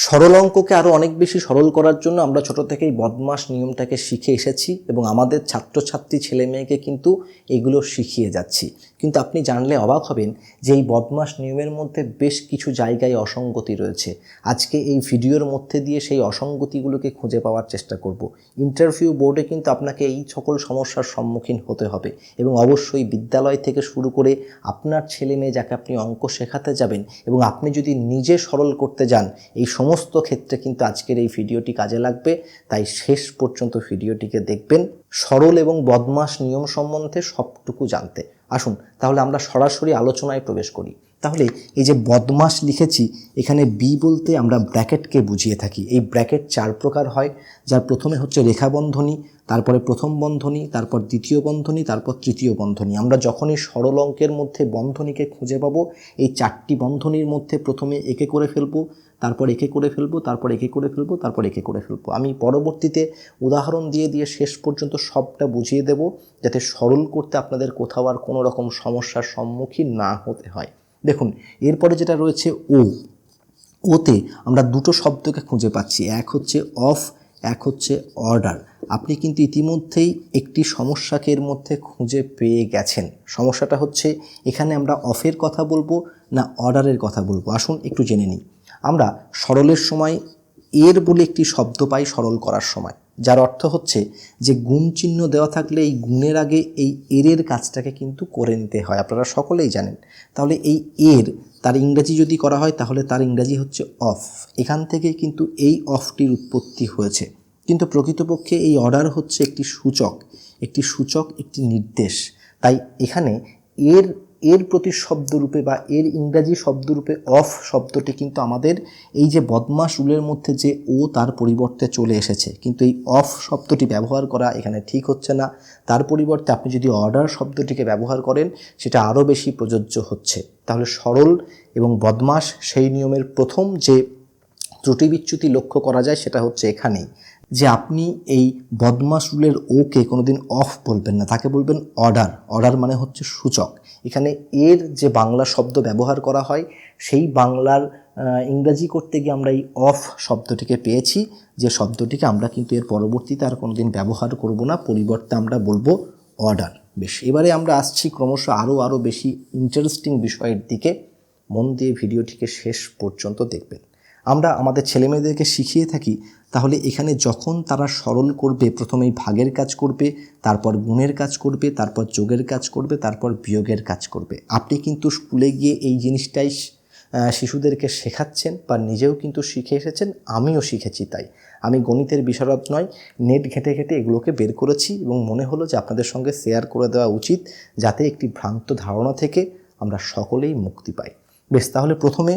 সরল অঙ্ককে আরও অনেক বেশি সরল করার জন্য আমরা ছোট থেকেই বদমাস নিয়মটাকে শিখে এসেছি এবং আমাদের ছাত্রছাত্রী ছেলে মেয়েকে কিন্তু এগুলো শিখিয়ে যাচ্ছি। কিন্তু আপনি জানলে অবাক হবেন যে এই বদমাস নিয়মের মধ্যে বেশ কিছু জায়গায় অসঙ্গতি রয়েছে। আজকে এই ভিডিওর মধ্যে দিয়ে সেই অসঙ্গতিগুলোকে খুঁজে পাওয়ার চেষ্টা করব। ইন্টারভিউ বোর্ডে কিন্তু আপনাকে এই সকল সমস্যার সম্মুখীন হতে হবে এবং অবশ্যই বিদ্যালয় থেকে শুরু করে আপনার ছেলে মেয়ে যাকে আপনি অঙ্ক শেখাতে যাবেন এবং আপনি যদি নিজে সরল করতে যান, এই সমস্ত ক্ষেত্রে কিন্তু আজকের এই ভিডিওটি কাজে লাগবে। তাই শেষ পর্যন্ত ভিডিওটিকে দেখবেন। সরল এবং বদমাস নিয়ম সম্বন্ধে সবটুকু জানতে। আসুন তাহলে আমরা সরাসরি আলোচনায় প্রবেশ করি। তাহলে এই যে বদমাস লিখেছি, এখানে বি বলতে আমরা ব্র্যাকেটকে বুঝিয়ে থাকি। এই ব্র্যাকেট চার প্রকার হয়। যার প্রথমে হচ্ছে রেখাবন্ধনী, তারপরে প্রথম বন্ধনী, তারপর দ্বিতীয় বন্ধনী, তারপর তৃতীয় বন্ধনী। আমরা যখনই সরল অঙ্কের মধ্যে বন্ধনীকে খুঁজে পাবো, এই চারটি বন্ধনীর মধ্যে প্রথমে একে করে ফেলব, তারপর একে করে ফেলব, তারপর একে করে ফেলব, তারপর একে করে ফেলব। আমি পরবর্তীতে উদাহরণ দিয়ে দিয়ে শেষ পর্যন্ত সবটা বুঝিয়ে দেব, যাতে সরল করতে আপনাদের কোথাও আর কোনো রকম সমস্যার সম্মুখীন না হতে হয়। দেখুন, এরপরে যেটা রয়েছে ও। ওতে আমরা দুটো শব্দকে খুঁজে পাচ্ছি, এক হচ্ছে অফ, এক হচ্ছে অর্ডার। আপনি কিন্তু ইতিমধ্যেই একটি সমস্যাকে এর মধ্যে খুঁজে পেয়ে গেছেন। সমস্যাটা হচ্ছে, এখানে আমরা অফের কথা বলব না অর্ডারের কথা বলব? আসুন একটু জেনে নিই। আমরা সরলের সময়, এর বলে একটি শব্দ পাই সরল করার সময়। যার অর্থ হচ্ছে যে গুণ চিহ্ন দেওয়া থাকলে এই গুণের আগে এই এরের কাজটাকে কিন্তু করে নিতে হয়। আপনারা সকলেই জানেন। তাহলে এই এর, তার ইংরাজি যদি করা হয়, তাহলে তার ইংরাজি হচ্ছে অফ। এখান থেকে কিন্তু এই অফটির উৎপত্তি হয়েছে। কিন্তু প্রকৃতপক্ষে এই অর্ডার হচ্ছে একটি সূচক। একটি সূচক, একটি নির্দেশ। তাই এখানে এর এর প্রতি শব্দরূপে বা এর ইংরাজি শব্দরূপে অফ শব্দটি কিন্তু আমাদের এই যে বদমাস রুলের মধ্যে যে ও তার পরিবর্তে চলে এসেছে। কিন্তু এই অফ শব্দটি ব্যবহার করা এখানে ঠিক হচ্ছে না। তার পরিবর্তে আপনি যদি অর্ডার শব্দটিকে ব্যবহার করেন, সেটা আরও বেশি প্রযোজ্য হচ্ছে। তাহলে সরল এবং বদমাস সেই নিয়মের প্রথম যে ত্রুটি বিচ্যুতি লক্ষ্য করা যায় সেটা হচ্ছে এখানেই, যে আপনি এই বদমাস রুলের ওকে কোনোদিন অফ বলবেন না, তাকে বলবেন অর্ডার অর্ডার মানে হচ্ছে সূচক। এখানে এর যে বাংলা শব্দ ব্যবহার করা হয়, সেই বাংলার ইংরাজি করতে গিয়ে আমরা এই অফ শব্দটিকে পেয়েছি, যে শব্দটিকে আমরা কিন্তু এর পরবর্তীতে আর কোনোদিন ব্যবহার করব না, পরিবর্তে আমরা বলব অর্ডার বেশ, এবারে আমরা আসছি ক্রমশ আরও আরও বেশি ইন্টারেস্টিং বিষয়ের দিকে। মন দিয়ে ভিডিওটিকে শেষ পর্যন্ত দেখবেন। আমরা আমাদের ছেলেমেয়েদেরকে শিখিয়ে থাকি, তাহলে এখানে যখন তারা সরল করবে, প্রথমেই ভাগের কাজ করবে, তারপর গুণের কাজ করবে, তারপর যোগের কাজ করবে, তারপর বিয়োগের কাজ করবে। আপনি কিন্তু স্কুলে গিয়ে এই জিনিসটাই শিশুদেরকে শেখাচ্ছেন বা নিজেও কিন্তু শিখে এসেছেন, আমিও শিখেছি তাই। আমি গণিতের বিশারদ নয়, নেট ঘেঁটে ঘেঁটে এগুলোকে বের করেছি এবং মনে হলো যে আপনাদের সঙ্গে শেয়ার করে দেওয়া উচিত যাতে একটি ভ্রান্ত ধারণা থেকে আমরা সকলেই মুক্তি পাই। বেশ, তাহলে প্রথমে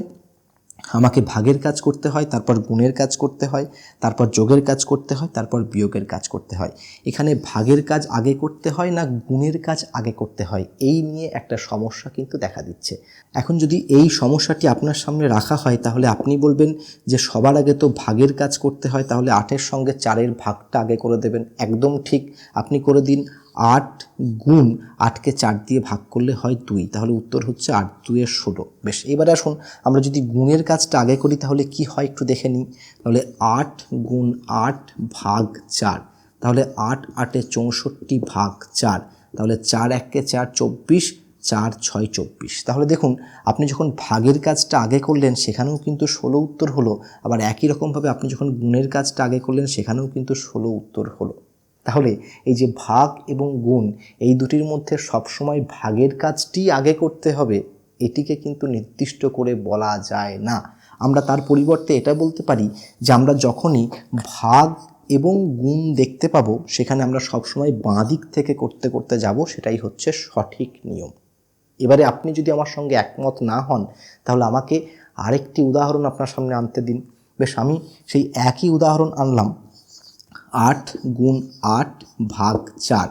আমাকে ভাগের কাজ করতে হয়, তারপর গুণের কাজ করতে হয়, তারপর যোগের কাজ করতে হয়, তারপর বিয়োগের কাজ করতে হয়। এখানে ভাগের কাজ আগে করতে হয় না গুণের কাজ আগে করতে হয়? এই নিয়ে একটা সমস্যা কিন্তু দেখা দিচ্ছে। এখন যদি এই সমস্যাটি আপনার সামনে রাখা হয়, তাহলে আপনি বলবেন যে সবার আগে তো ভাগের কাজ করতে হয়, তাহলে আটের সঙ্গে চারের ভাগটা আগে করে দেবেন। একদম ঠিক। আপনি করে দিন আট গুণ আটকে চার দিয়ে ভাগ করলে হয় দুই। তাহলে উত্তর হচ্ছে আট দুইয়ের ষোলো। বেশ, এবারে আসুন আমরা যদি গুণের কাজটা আগে করি তাহলে কি হয় একটু দেখে নিই। তাহলে আট গুণ আট ভাগ চার। তাহলে আট আটে চৌষট্টি ভাগ চার। তাহলে চার এককে চার চব্বিশ, চার ছয় চব্বিশ। তাহলে দেখুন, আপনি যখন ভাগের কাজটা আগে করলেন সেখানেও কিন্তু ষোলো উত্তর হলো। আবার একই রকমভাবে আপনি যখন গুণের কাজটা আগে করলেন সেখানেও কিন্তু ষোলো উত্তর হলো। তাহলে এই যে ভাগ এবং গুণ, এই দুটির মধ্যে সবসময় ভাগের কাজটি আগে করতে হবে। এটিকে কিন্তু নির্দিষ্ট করে বলা যায় না। আমরা তার পরিবর্তে এটা বলতে পারি যে আমরা যখনই ভাগ এবং গুণ দেখতে পাবো, সেখানে আমরা সবসময় বাঁ দিক থেকে করতে করতে যাব, সেটাই হচ্ছে সঠিক নিয়ম। এবারে আপনি যদি আমার সঙ্গে একমত না হন, তাহলে আমাকে আরেকটি উদাহরণ আপনার সামনে আনতে দিন। বেশ, আমি সেই একই উদাহরণ আনলাম। আট গুণ আট ভাগ চার।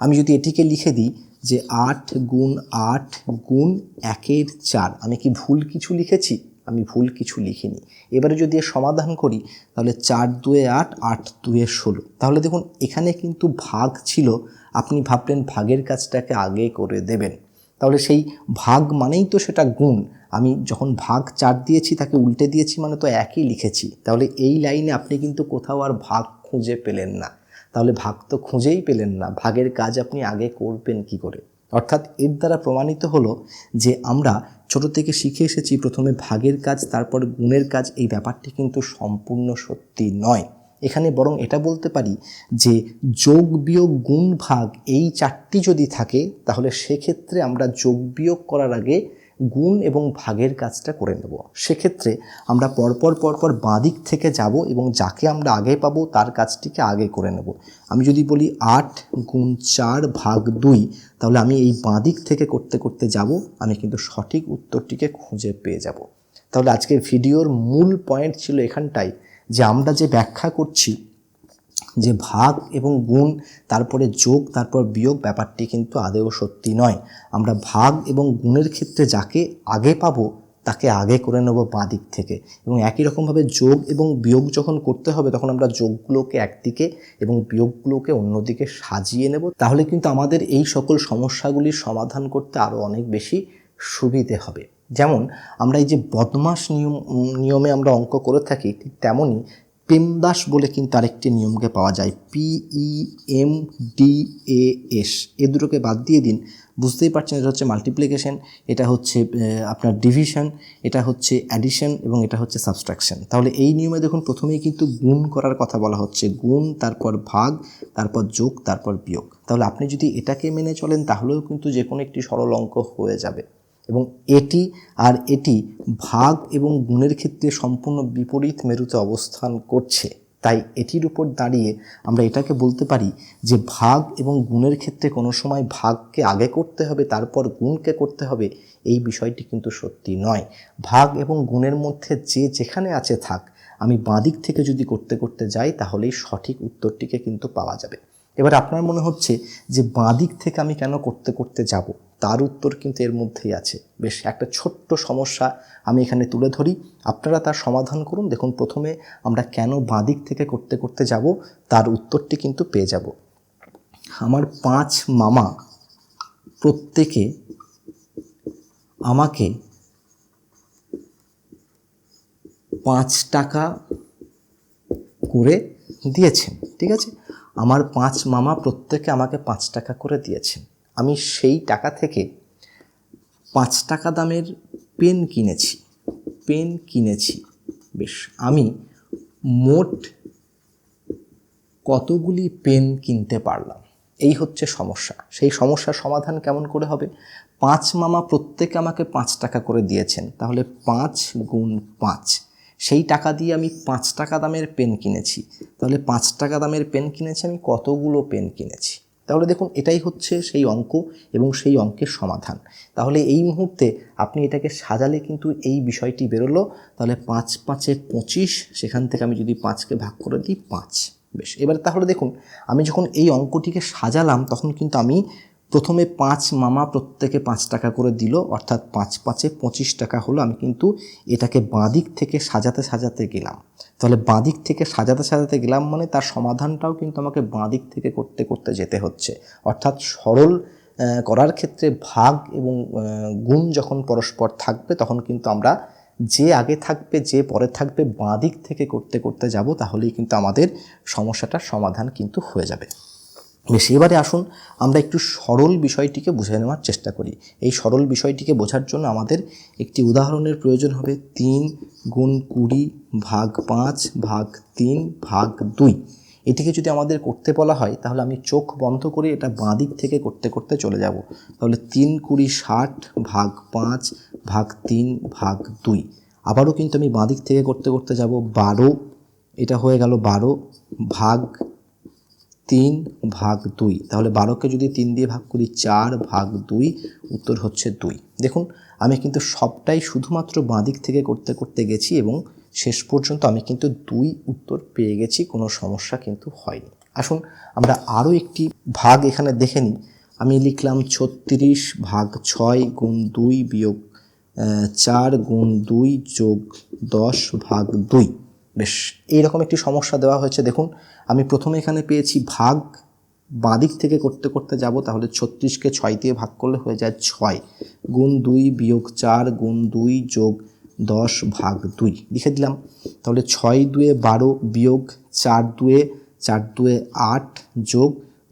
আমি যদি এটিকে লিখে দিই যে আট গুণ আট গুণ একের চার, আমি কি ভুল কিছু লিখেছি? আমি ভুল কিছু লিখিনি। এবারে যদি সমাধান করি, তাহলে চার দুয়ে আট আট দুয়ে ষোলো। তাহলে দেখুন, এখানে কিন্তু ভাগ ছিল, আপনি ভাবলেন ভাগের কাজটাকে আগে করে দেবেন। তাহলে সেই ভাগ মানেই তো সেটা গুণ। আমি যখন ভাগ চার দিয়েছি, তাকে উল্টে দিয়েছি মানে তো একই লিখেছি। তাহলে এই লাইনে আপনি কিন্তু কোথাও আর ভাগ খুঁজে পেলেন না। তাহলে ভাগ তো খুঁজেই পেলেন না। ভাগের কাজ আপনি আগে করবেন কি করে? অর্থাৎ এর দ্বারা প্রমাণিত হলো যে আমরা ছোট থেকে শিখে এসেছি প্রথমে ভাগের কাজ, তারপর গুণের কাজ। এই ব্যাপারটি কিন্তু সম্পূর্ণ সত্যি নয়। এখানে বরং এটা বলতে পারি যে যোগ বিয়োগ গুণ ভাগ এই চারটি যদি থাকে, তাহলে সেক্ষেত্রে আমরা যোগ বিয়োগ করার আগে গুণ এবং ভাগের কাজটা করে নেব। সেক্ষেত্রে আমরা পরপর পরপর বাঁদিক থেকে যাব এবং যাকে আমরা আগে পাবো তার কাজটিকে আগে করে নেব। আমি যদি বলি আট গুণ চার ভাগ দুই, তাহলে আমি এই বাঁদিক থেকে করতে করতে যাব, আমি কিন্তু সঠিক উত্তরটিকে খুঁজে পেয়ে যাব। তাহলে আজকের ভিডিওর মূল পয়েন্ট ছিল এখানটাই যে আমরা যে ব্যাখ্যা করছি যে ভাগ এবং গুণ, তারপরে যোগ, তারপর বিয়োগ, ব্যাপারটি কিন্তু আদেও সত্যি নয়। আমরা ভাগ এবং গুণের ক্ষেত্রে যাকে আগে পাবো, তাকে আগে করে নেব বাঁ দিক থেকে। এবং একই রকমভাবে যোগ এবং বিয়োগ যখন করতে হবে, তখন আমরা যোগগুলোকে একদিকে এবং বিয়োগগুলোকে অন্যদিকে সাজিয়ে নেব। তাহলে কিন্তু আমাদের এই সকল সমস্যাগুলির সমাধান করতে আরও অনেক বেশি সুবিধে হবে। যেমন, আমরা এই যে বদমাস নিয়ম, নিয়মে আমরা অঙ্ক করে থাকি, ঠিক তেমনই পেমদাস বলে কিন্তু আরেকটি নিয়মকে পাওয়া যায় P E M D A S A দুটোকে বাদ দিয়ে দিন, বুঝতেই পারছেন এটা হচ্ছে মাল্টিপ্লিকেশন এটা হচ্ছে আপনার ডিভিশন এটা হচ্ছে অ্যাডিশন এবং এটা হচ্ছে সাবস্ট্রাকশন তাহলে এই নিয়মে দেখুন প্রথমেই কিন্তু গুণ করার কথা বলা হচ্ছে, গুণ, তারপর ভাগ, তারপর যোগ, তারপর বিয়োগ। তাহলে আপনি যদি এটাকে মেনে চলেন তাহলেও কিন্তু যে কোনো একটি সরল অঙ্ক হয়ে যাবে। এবং এটি আর এটি ভাগ এবং গুণের ক্ষেত্রে সম্পূর্ণ বিপরীত মেরুতে অবস্থান করছে। তাই এটির উপর দাঁড়িয়ে আমরা এটাকে বলতে পারি যে ভাগ এবং গুণের ক্ষেত্রে কোনো সময় ভাগকে আগে করতে হবে, তারপর গুণকে করতে হবে, এই বিষয়টি কিন্তু সত্যি নয়। ভাগ এবং গুণের মধ্যে যে যেখানে আছে থাক, আমি বাঁদিক থেকে যদি করতে করতে যাই, তাহলেই সঠিক উত্তরটিকে কিন্তু পাওয়া যাবে। এবার আপনার মনে হচ্ছে যে বাঁদিক থেকে আমি কেন করতে করতে যাব? তার উত্তর কিন্তু এর মধ্যেই আছে। বেশ, একটা ছোট্ট সমস্যা আমি এখানে তুলে ধরি। আপনারা তার সমাধান করুন। দেখুন, প্রথমে আমরা কেন বাঁদিক থেকে করতে করতে যাব, তার উত্তরটি কিন্তু পেয়ে যাব। আমার পাঁচ মামা প্রত্যেকে আমাকে পাঁচ টাকা করে দিয়েছেন, ঠিক আছে? আমার পাঁচ মামা প্রত্যেকে আমাকে পাঁচ টাকা করে দিয়েছেন। আমি সেই টাকা থেকে পাঁচ টাকা দামের পেন কিনেছি পেন কিনেছি। বেশ, আমি মোট কতগুলি পেন কিনতে পারলাম? এই হচ্ছে সমস্যা। সেই সমস্যার সমাধান কেমন করে হবে? পাঁচ মামা প্রত্যেকে আমাকে পাঁচ টাকা করে দিয়েছেন, তাহলে পাঁচ গুণ পাঁচ। সেই টাকা দিয়ে আমি পাঁচ টাকা দামের পেন কিনেছি, তাহলে পাঁচ টাকা দামের পেন কিনেছি, আমি কতগুলো পেন কিনেছি? তাহলে দেখুন, এটাই হচ্ছে সেই অঙ্ক এবং সেই অঙ্কের সমাধান। তাহলে এই মুহূর্তে আপনি এটাকে সাজালে কিন্তু এই বিষয়টি বেরোলো। তাহলে পাঁচ পাঁচে পঁচিশ, সেখান থেকে আমি যদি পাঁচকে ভাগ করে দিই, পাঁচ। বেশ, এবার তাহলে দেখুন, আমি যখন এই অঙ্কটিকে সাজালাম, তখন কিন্তু আমি প্রথমে পাঁচ মামা প্রত্যেকে পাঁচ টাকা করে দিল, অর্থাৎ পাঁচ পাঁচে পঁচিশ টাকা হলো, আমি কিন্তু এটাকে বাঁদিক থেকে সাজাতে সাজাতে গেলাম। তাহলে বাঁদিক থেকে সাজাতে সাজাতে গেলাম মানে তার সমাধানটাও কিন্তু আমাকে বাঁদিক থেকে করতে করতে যেতে হচ্ছে। অর্থাৎ সরল করার ক্ষেত্রে ভাগ এবং গুণ যখন পরস্পর থাকবে, তখন কিন্তু আমরা যে আগে থাকবে, যে পরে থাকবে, বাঁ দিক থেকে করতে করতে যাব, তাহলেই কিন্তু আমাদের সমস্যাটার সমাধান কিন্তু হয়ে যাবে। বেশ এবারে আসুন, আমরা একটু সরল বিষয়টিকে বুঝে নেওয়ার চেষ্টা করি। এই সরল বিষয়টিকে বোঝার জন্য আমাদের একটি উদাহরণের প্রয়োজন হবে তিন গুণ কুড়ি ভাগ পাঁচ ভাগ তিন ভাগ দুই। এটিকে যদি আমাদের করতে বলা হয়, তাহলে আমি চোখ বন্ধ করে এটা বাঁ দিক থেকে করতে করতে চলে যাব। তাহলে তিন কুড়ি ষাট ভাগ পাঁচ ভাগ তিন ভাগ দুই। আবারও কিন্তু আমি বাঁ দিক থেকে করতে করতে যাব। বারো, এটা হয়ে গেল বারো ভাগ তিন ভাগ দুই। তাহলে বারোকে যদি তিন দিয়ে ভাগ করি চার ভাগ দুই, উত্তর হচ্ছে দুই। দেখুন, আমি কিন্তু সবটাই শুধুমাত্র বাঁদিক থেকে করতে করতে গেছি এবং শেষ পর্যন্ত আমি কিন্তু দুই উত্তর পেয়ে গেছি, কোনো সমস্যা কিন্তু হয়নি। আসুন, আমরা আরও একটি ভাগ এখানে দেখে নিই। আমি লিখলাম ছত্রিশ ভাগ ছয় গুণ দুই বিয়োগ চার গুণ দুই যোগ দশ ভাগ দুই। বেশ, এইরকম একটি সমস্যা দেওয়া হয়েছে। দেখুন, আমি প্রথমে এখানে পেয়েছি ভাগ বাঁদিক থেকে করতে করতে যাব, তাহলে ছত্রিশকে ছয় দিয়ে ভাগ করলে হয়ে যায় ছয়। গুণ দুই বিয়োগ চার, গুণ দুই যোগ দশ ভাগ দুই। লিখে দিলাম, তাহলে ছয় দুয়ে বারো বিয়োগ চার দুয়ে চার দুয়ে আট যোগ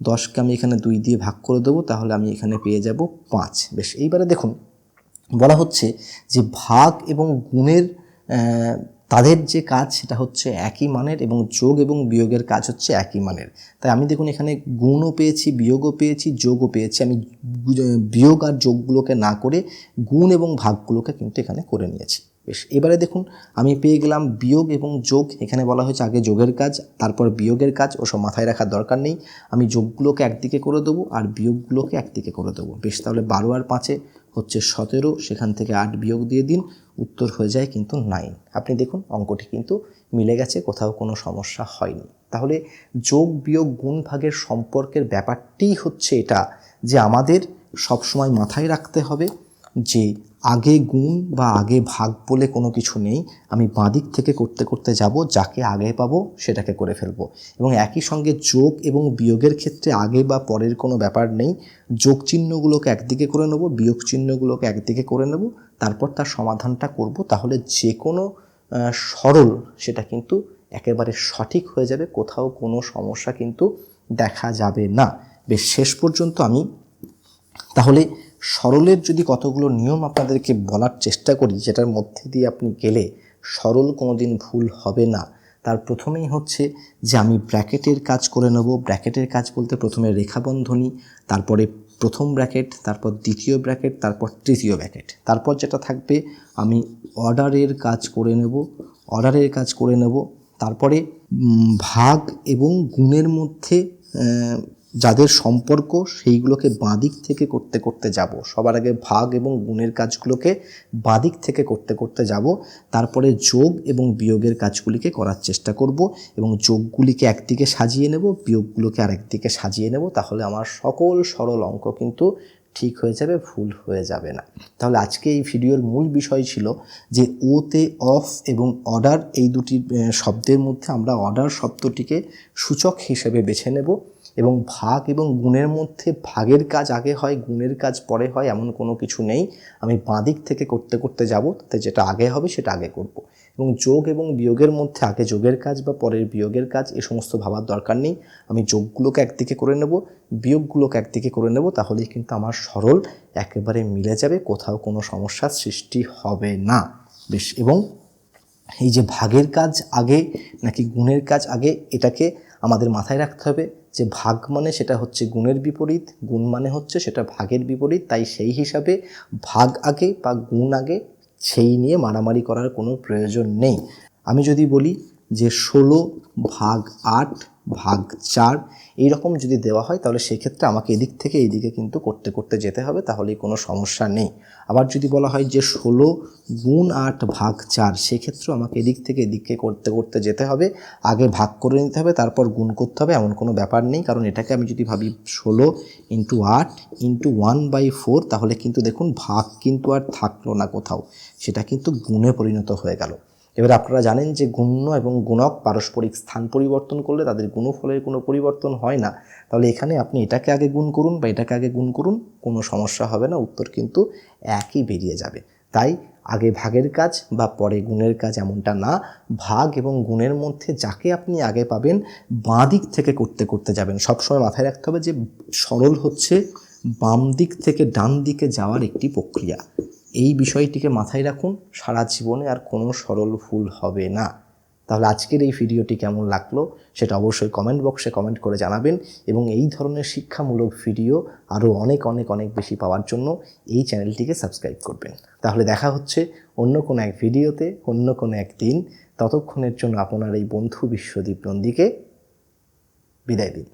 দশকে আমি এখানে দুই দিয়ে ভাগ করে দেবো, তাহলে আমি এখানে পেয়ে যাব পাঁচ। বেশ, এইবারে দেখুন, বলা হচ্ছে যে ভাগ এবং গুণের তাদের যে কাজ সেটা হচ্ছে একই মানের এবং যোগ এবং বিয়োগের কাজ হচ্ছে একই মানের। তাই আমি দেখুন এখানে গুণও পেয়েছি, বিয়োগও পেয়েছি, যোগও পেয়েছি। আমি বিয়োগ আর যোগগুলোকে না করে গুণ এবং ভাগগুলোকে কিন্তু এখানে করে নিয়েছি। বেশ, এবারে দেখুন আমি পেয়ে গেলাম বিয়োগ এবং যোগ। এখানে বলা হয়েছে আগে যোগের কাজ, তারপর বিয়োগের কাজ। ওসব মাথায় রাখার দরকার নেই। আমি যোগগুলোকে একদিকে করে দেবো আর বিয়োগগুলোকে একদিকে করে দেবো। বেশ, তাহলে বারো আর পাঁচে হচ্ছে সতেরো, সেখান থেকে আট বিয়োগ দিয়ে দিন, উত্তর হয়ে যায় কিন্তু নাইন। আপনি দেখুন, অঙ্কটি কিন্তু মিলে গেছে, কোথাও কোনো সমস্যা হয়নি। তাহলে যোগ বিয়োগ গুণ ভাগের সম্পর্কের ব্যাপারটিই হচ্ছে এটা যে আমাদের সবসময় মাথায় রাখতে হবে যে আগে গুণ বা আগে ভাগ বলে কোনো কিছু নেই, আমি বাঁদিক থেকে করতে করতে যাব, যাকে আগে পাবো সেটাকে করে ফেলব। এবং একই সঙ্গে যোগ এবং বিয়োগের ক্ষেত্রে আগে বা পরের কোনো ব্যাপার নেই। যোগ চিহ্নগুলোকে একদিকে করে নেব, বিয়োগ চিহ্নগুলোকে একদিকে করে নেব, তারপর তার সমাধানটা করব, তাহলে যে কোনো সরল সেটা কিন্তু একেবারে সঠিক হয়ে যাবে, কোথাও কোনো সমস্যা কিন্তু দেখা যাবে না। বেশ, শেষ পর্যন্ত আমি তাহলে সরলের যদি কতগুলো নিয়ম আপনাদেরকে বলার চেষ্টা করি, যেটার মধ্যে দিয়ে আপনি গেলে সরল কোনো দিন ভুল হবে না। তার প্রথমেই হচ্ছে যে আমি ব্র্যাকেটের কাজ করে নেব। ব্র্যাকেটের কাজ বলতে প্রথমে রেখাবন্ধনী, তারপরে প্রথম ব্র্যাকেট, তারপর দ্বিতীয় ব্র্যাকেট, তারপর তৃতীয় ব্র্যাকেট। তারপর যেটা থাকবে, আমি অর্ডারের কাজ করে নেব, অর্ডারের কাজ করে নেব। তারপরে ভাগ এবং গুণের মধ্যে যাদের সম্পর্ক সেইগুলোকে বাঁদিক থেকে করতে করতে যাব। সবার আগে ভাগ এবং গুণের কাজগুলোকে বাঁদিক থেকে করতে করতে যাব। তারপরে যোগ এবং বিয়োগের কাজগুলিকে করার চেষ্টা করব এবং যোগগুলিকে একদিকে সাজিয়ে নেব, বিয়োগগুলোকে আরেকদিকে সাজিয়ে নেব। তাহলে আমার সকল সরল অঙ্ক কিন্তু ঠিক হয়ে যাবে, ভুল হয়ে যাবে না। তাহলে আজকে এই ভিডিওর মূল বিষয় ছিল যে ওতে অফ এবং অর্ডার এই দুটি শব্দের মধ্যে আমরা অর্ডার শব্দটিকে সূচক হিসেবে বেছে নেব। এবং ভাগ এবং গুণের মধ্যে ভাগের কাজ আগে হয়, গুণের কাজ পরে হয়, এমন কোনো কিছু নেই। আমি বাঁদিক থেকে করতে করতে যাব, তাতে যেটা আগে হবে সেটা আগে করব। এবং যোগ এবং বিয়োগের মধ্যে আগে যোগের কাজ বা পরের বিয়োগের কাজ, এ সমস্ত ভাবার দরকার নেই। আমি যোগগুলোকে একদিকে করে নেব, বিয়োগগুলোকে একদিকে করে নেব, তাহলেই কিন্তু আমার সরল একেবারে মিলে যাবে, কোথাও কোনো সমস্যার সৃষ্টি হবে না। বেশ, এবং এই যে ভাগের কাজ আগে নাকি গুণের কাজ আগে, এটাকে আমাদের মাথায় রাখতে হবে। যে ভাগ মানে সেটা হচ্ছে গুণের বিপরীত, গুণ মানে হচ্ছে সেটা ভাগের বিপরীত, তাই সেই হিসাবে ভাগ আগে বা গুণ আগে সেই নিয়ে মারামারি করার কোনো প্রয়োজন নেই। আমি যদি বলি যে ষোলো ভাগ আট ভাগ চার এইরকম যদি দেওয়া হয়, তাহলে সেক্ষেত্রে আমাকে এদিক থেকে এইদিকে কিন্তু করতে করতে যেতে হবে, তাহলেই কোনো সমস্যা নেই। আবার যদি বলা হয় যে ষোলো গুণ আট ভাগ চার, সেক্ষেত্রেও আমাকে এদিক থেকে এদিকে করতে করতে যেতে হবে। আগে ভাগ করে নিতে হবে, তারপর গুণ করতে হবে, এমন কোনো ব্যাপার নেই। কারণ এটাকে আমি যদি ভাবি ষোলো ইন্টু আট ইন্টু ওয়ান বাই ফোর, তাহলে কিন্তু দেখুন ভাগ কিন্তু আর থাকল না কোথাও। সেটা কিন্তু গুণে পরিণত হয়ে গেল। এবার আপনারা জানেন যে গুণ্য এবং গুণক পারস্পরিক স্থান পরিবর্তন করলে তাদের গুণফলের কোনো পরিবর্তন হয় না। তাহলে এখানে আপনি এটাকে আগে গুণ করুন বা এটাকে আগে গুণ করুন, কোনো সমস্যা হবে না, উত্তর কিন্তু একই বেরিয়ে যাবে। তাই আগে ভাগের কাজ বা পরে গুণের কাজ এমনটা না। ভাগ এবং গুণের মধ্যে যাকে আপনি আগে পাবেন, বাঁ দিক থেকে করতে করতে যাবেন। সবসময় মাথায় রাখতে হবে যে সরল হচ্ছে বাম দিক থেকে ডান দিকে যাওয়ার একটি প্রক্রিয়া। এই বিষয়টিকে মাথায় রাখুন, সারা জীবনে আর কোনো সরল ভুল হবে না। তাহলে আজকের এই ভিডিওটি কেমন লাগল সেটা অবশ্যই কমেন্ট বক্সে কমেন্ট করে জানাবেন এবং এই ধরনের শিক্ষামূলক ভিডিও আরও অনেক অনেক অনেক বেশি পাওয়ার জন্য এই চ্যানেলটিকে সাবস্ক্রাইব করবেন। তাহলে দেখা হচ্ছে অন্য কোনো এক ভিডিওতে, অন্য কোনো এক দিন। ততক্ষণের জন্য আপনার এই বন্ধু বিশ্বদীপ নন্দীকে বিদায় দিন।